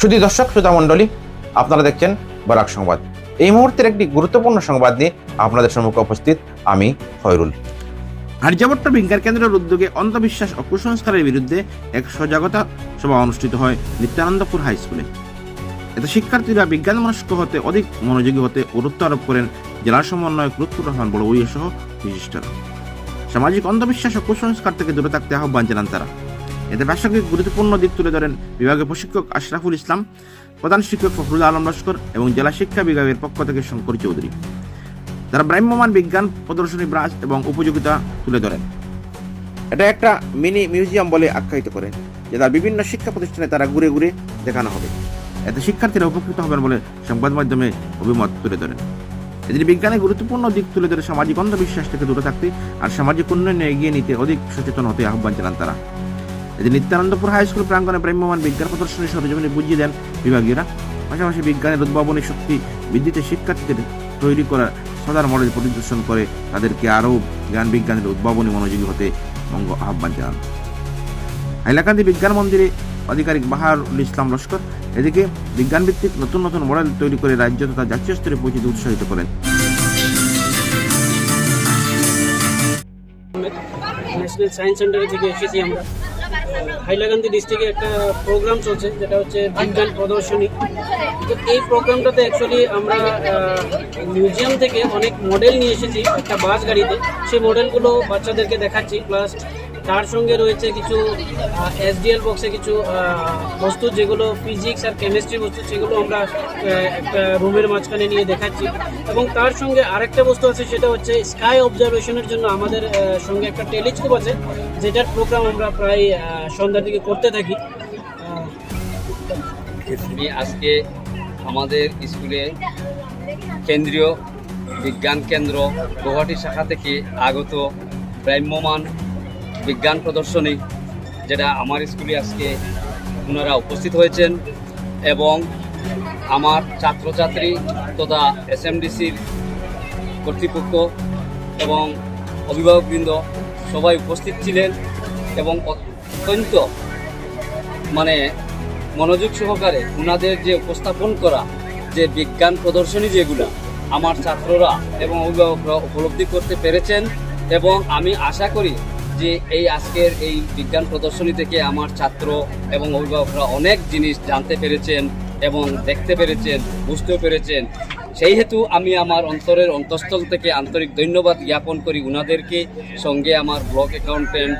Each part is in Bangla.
শুধু দর্শক শ্রোতা মণ্ডলী, আপনারা দেখছেন বরাক সংবাদ। এই মুহূর্তের একটি গুরুত্বপূর্ণ সংবাদ নিয়ে আপনাদের সম্মুখে উপস্থিত আমি খয়রুল। আর্যাবট্ট বিজ্ঞান কেন্দ্রের উদ্যোগে অন্ধবিশ্বাস ও কুসংস্কারের বিরুদ্ধে এক সজাগতা সভা অনুষ্ঠিত হয় নিত্যানন্দপুর হাই স্কুলে। এতে শিক্ষার্থীরা বিজ্ঞান মনস্ক হতে অধিক মনোযোগী হতে গুরুত্ব আরোপ করেন জেলা সমন্বয়ক লুৎফুর রহমান বড়বই সহ বিশিষ্টরা। সামাজিক অন্ধবিশ্বাস ও কুসংস্কার থেকে দূরে থাকতে আহ্বান জানান তারা। এতে প্রাসঙ্গিক গুরুত্বপূর্ণ দিক তুলে ধরেন বিভাগের প্রশিক্ষক আশরাফুল ইসলাম, প্রধান শিক্ষক ফখরুল আলম লস্কর এবং জেলা শিক্ষা বিভাগের পক্ষ থেকে শঙ্কর চৌধুরী। তারা ব্রাহ্মমান বিজ্ঞান, প্রদর্শনী ব্রাঞ্চ এবং উপযোগিতা তুলে ধরেন। এটা একটা মিনি মিউজিয়াম বলে আখ্যায়িত করেন যে তার বিভিন্ন শিক্ষা প্রতিষ্ঠানে তারা ঘুরে ঘুরে দেখানো হবে। এতে শিক্ষার্থীরা উপকৃত হবেন বলে সংবাদ মাধ্যমে অভিমত তুলে ধরেন। এদিন বিজ্ঞানের গুরুত্বপূর্ণ দিক তুলে ধরে সামাজিক অন্ধবিশ্বাস থেকে দূরে থাকতে আর সামাজিক উন্নয়নে এগিয়ে নিতে অধিক সচেতন হতে আহ্বান জানান তারা। এদিন নিত্যানন্দপুর হাই স্কুল প্রাঙ্গণে ব্রাহ্মমান বিজ্ঞান প্রদর্শনী সরজমিনে বুঝিয়ে দেন বিভাগীয়রা। পাশাপাশি বিজ্ঞানের উদ্ভাবনী শক্তি বৃদ্ধিতে শিক্ষার্থীদের তৈরি করা সদার মডেল পরিদর্শন করে তাদেরকে আরও জ্ঞান বিজ্ঞানের উদ্ভাবনী মনোযোগী হতে অঙ্গ আহ্বান জানান। হাইলাকান্দি বিজ্ঞান মন্দিরে আধিকারিক বাহারুল ইসলাম লস্কর এদিকে বিজ্ঞান ভিত্তিক নতুন নতুন মডেল তৈরি করে রাজ্য তথা জাতীয় স্তরে পৌঁছে উৎসাহিত করেন। ন্যাশনাল সায়েন্স সেন্টারে থেকে এসেছি আমরা। হাইলাকান্দি ডিস্ট্রিক্টে একটা প্রোগ্রাম চলছে, যেটা হচ্ছে বিজ্ঞান প্রদর্শনী। তো এই প্রোগ্রামটাতে অ্যাকচুয়ালি আমরা মিউজিয়াম থেকে অনেক মডেল নিয়ে এসেছি একটা বাস গাড়িতে। সেই মডেলগুলো বাচ্চাদেরকে দেখাচ্ছি প্লাস তার সঙ্গে রয়েছে কিছু এসডিএল বক্সে কিছু বস্তু যেগুলো ফিজিক্স আর কেমিস্ট্রি বস্তু সেগুলো আমরা একটা রুমের মাঝখানে নিয়ে দেখাচ্ছি। এবং তার সঙ্গে আরেকটা বস্তু আছে, সেটা হচ্ছে স্কাই অবজারভেশনের জন্য আমাদের সঙ্গে একটা টেলিস্কোপ আছে, যেটার প্রোগ্রাম আমরা প্রায় সন্ধ্যার দিকে করতে থাকি। আজকে আমাদের স্কুলে কেন্দ্রীয় বিজ্ঞান কেন্দ্র গৌহাটি শাখা থেকে আগত ব্রাহ্মমান বিজ্ঞান প্রদর্শনী, যেটা আমার স্কুলে আজকে ওনারা উপস্থিত হয়েছেন এবং আমার ছাত্রছাত্রী তথা এসএমডিসির কর্তৃপক্ষ এবং অভিভাবকবৃন্দ সবাই উপস্থিত ছিলেন এবং অত্যন্ত মানে মনোযোগ সহকারে ওনাদের যে উপস্থাপন করা, যে বিজ্ঞান প্রদর্শনী যেগুলো আমার ছাত্ররা এবং অভিভাবকরা উপলব্ধি করতে পেরেছেন এবং আমি আশা করি যে এই আজকের এই বিজ্ঞান প্রদর্শনী থেকে আমার ছাত্র এবং অভিভাবকরা অনেক জিনিস জানতে পেরেছেন এবং দেখতে পেরেছেন, বুঝতেও পেরেছেন। সেই হেতু আমি আমার অন্তরের অন্তঃস্থল থেকে আন্তরিক ধন্যবাদ জ্ঞাপন করি উনাদেরকে। সঙ্গে আমার ব্লক অ্যাকাউন্টেন্ট,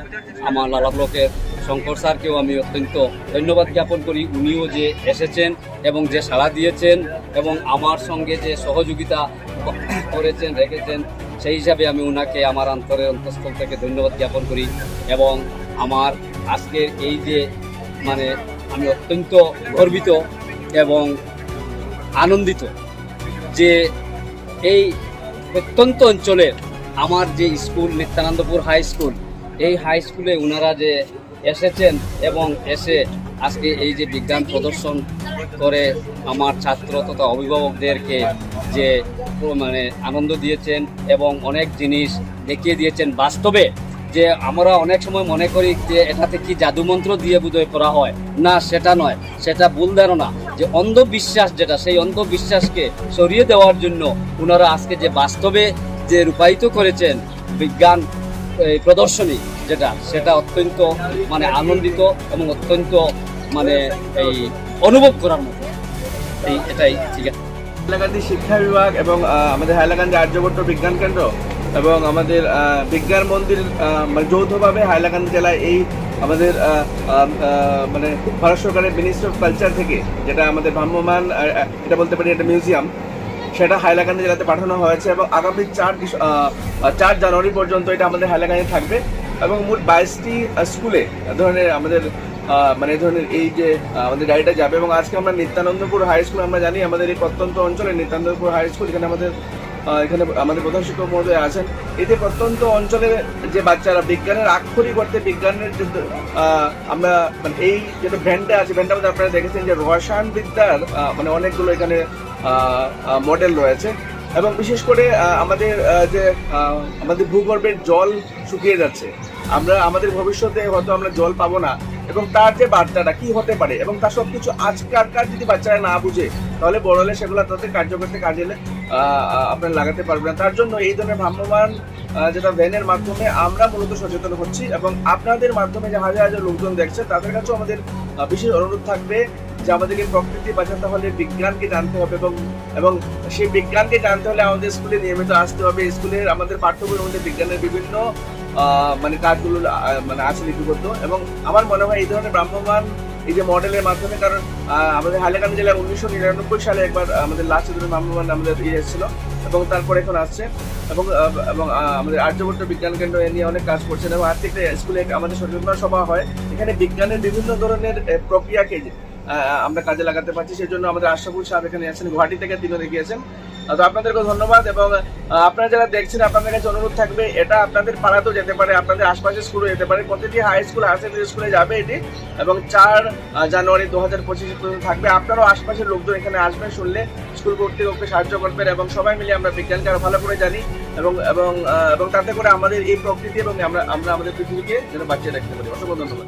আমার লালা ব্লকের শঙ্কর স্যারকেও আমি অত্যন্ত ধন্যবাদ জ্ঞাপন করি। উনিও যে এসেছেন এবং যে সাড়া দিয়েছেন এবং আমার সঙ্গে যে সহযোগিতা করেছেন, রেখেছেন, সেই হিসাবে আমি ওনাকে আমার অন্তরের অন্তঃস্থল থেকে ধন্যবাদ জ্ঞাপন করি এবং আমার আজকের এই যে মানে আমি অত্যন্ত গর্বিত এবং আনন্দিত যে এই প্রত্যন্ত অঞ্চলের আমার যে স্কুল, নিত্যানন্দপুর হাই স্কুল, এই হাই স্কুলে ওনারা যে এসেছেন এবং এসে আজকে এই যে বিজ্ঞান প্রদর্শন করে আমার ছাত্র তথা অভিভাবকদেরকে যে মানে আনন্দ দিয়েছেন এবং অনেক জিনিস দেখিয়ে দিয়েছেন। বাস্তবে যে আমরা অনেক সময় মনে করি যে, এটাতে কি জাদুমন্ত্র দিয়ে বোধহয় করা হয়? না, সেটা নয়। সেটা ভুল ধারণা যে, অন্ধবিশ্বাস যেটা, সেই অন্ধবিশ্বাসকে সরিয়ে দেওয়ার জন্য ওনারা আজকে যে বাস্তবে যে রূপায়িত করেছেন বিজ্ঞান, এই প্রদর্শনী যেটা, সেটা অত্যন্ত মানে আনন্দিত এবং অত্যন্ত মানে এই অনুভব করার মতো। এই এটাই ঠিক আছে। হাইলাকান্দি শিক্ষা বিভাগ এবং আমাদের হাইলাকান্দি আর্যভট্ট বিজ্ঞান কেন্দ্র এবং আমাদের বিজ্ঞান মন্দির মানে যৌথভাবে হাইলাকান্দি জেলায় এই আমাদের মানে ভারত সরকারের মিনিস্ট্রি অফ কালচার থেকে যেটা আমাদের ভ্রাম্যমান এটা বলতে পারি একটা মিউজিয়াম, সেটা হাইলাকান্দি জেলাতে পাঠানো হয়েছে এবং আগামী চার চার জানুয়ারি পর্যন্ত এটা আমাদের হাইলাকান্দি থাকবে এবং মোট বাইশটি স্কুলে, ধরনের আমাদের মানে ধরনের এই যে আমাদের গাড়িটা যাবে এবং আজকে আমরা নিত্যানন্দপুর হাই স্কুল আমরা জানি আমাদের এই প্রত্যন্ত অঞ্চলে নিত্যানন্দপুর হাই স্কুল এখানে আমাদের এখানে আমাদের প্রধান শিক্ষক মহোদয় আছেন। এতে প্রত্যন্ত অঞ্চলের যে বাচ্চারা, বিজ্ঞানের আক্ষরিক অর্থে বিজ্ঞানের যে আমরা মানে এই যেটা ভ্যানটা আছে ভ্যানটার মধ্যে আপনারা দেখেছেন যে রসায়ন বিদ্যার মানে অনেকগুলো এখানে মডেল রয়েছে। এবং বিশেষ করে আমাদের যে আমাদের ভূগর্ভের জল শুকিয়ে যাচ্ছে। আমরা, আমাদের ভবিষ্যতে হয়তো আমরা জল পাবো না। এবং তার যে বার্তাটা কি হতে পারে এবং তার সব কিছু আজকালকার যদি বাচ্চারা না বুঝে, তাহলে বড় হলে সেগুলো তাদের কার্যকরতে কাজে আপনারা লাগাতে পারবেন তার জন্য এই ধরনের ভ্রাম্যমান যেটা ভ্যানের মাধ্যমে আমরা মূলত সচেতন হচ্ছি এবং আপনাদের মাধ্যমে যে হাজার হাজার লোকজন দেখছে, তাদের কাছেও আমাদের বিশেষ অনুরোধ থাকবে যে আমাদেরকে প্রকৃতি বাঁচাতে হলে বিজ্ঞানকে জানতে হবে এবং এবং সেই বিজ্ঞানকে জানতে হলে আমাদের স্কুলে নিয়মিত আসতে হবে। স্কুলের আমাদের পাঠ্য বইয়ের মধ্যে বিজ্ঞানের বিভিন্ন মানে কাজগুলো মানে আছে লিপিবদ্ধ। এবং আমার মনে হয় এই ধরনের ভ্রাম্যমান এই যে মডেলের মাধ্যমে, কারণ আমাদের হাইলাকান্দি জেলায় উনিশশো নিরানব্বই সালে একবার আমাদের লাস্ট ধরনের ভ্রাম্যমান আমাদের ইয়ে এসেছিল এবং তারপরে এখন আসছে। এবং এবং আমাদের আর্যভট্ট বিজ্ঞান কেন্দ্র এ নিয়ে অনেক কাজ করছেন এবং একটা স্কুলে আমাদের সচেতনতা সভা হয়। এখানে বিজ্ঞানের বিভিন্ন ধরনের প্রক্রিয়াকে আমরা কাজে লাগাতে পারছি সেই জন্য আমাদের আশরাফুল সাহেব এখানে আছেন, গুয়াহাটি থেকে তিনও দেখিয়েছেন। তো আপনাদেরকে ধন্যবাদ এবং আপনারা যারা দেখছেন, আপনাদের কাছে অনুরোধ থাকবে, এটা আপনাদের পাড়াতেও যেতে পারে, আপনাদের আশপাশের স্কুলে যেতে পারে। প্রতিটি হাই স্কুল সেকেন্ডারি স্কুলে যাবে এটি, এবং চার জানুয়ারি দু হাজার পঁচিশ পর্যন্ত থাকবে। আপনারাও আশপাশের লোকজন এখানে আসবেন, শুনলে স্কুল কর্তৃপক্ষকে সাহায্য করবেন এবং সবাই মিলে আমরা বিজ্ঞানকে আরও ভালো করে জানি এবং এবং এবং তাতে করে আমাদের এই প্রকৃতি এবং আমরা আমরা আমাদের পৃথিবীকে যেন বাঁচিয়ে রাখতে পারি। অসংখ্য ধন্যবাদ।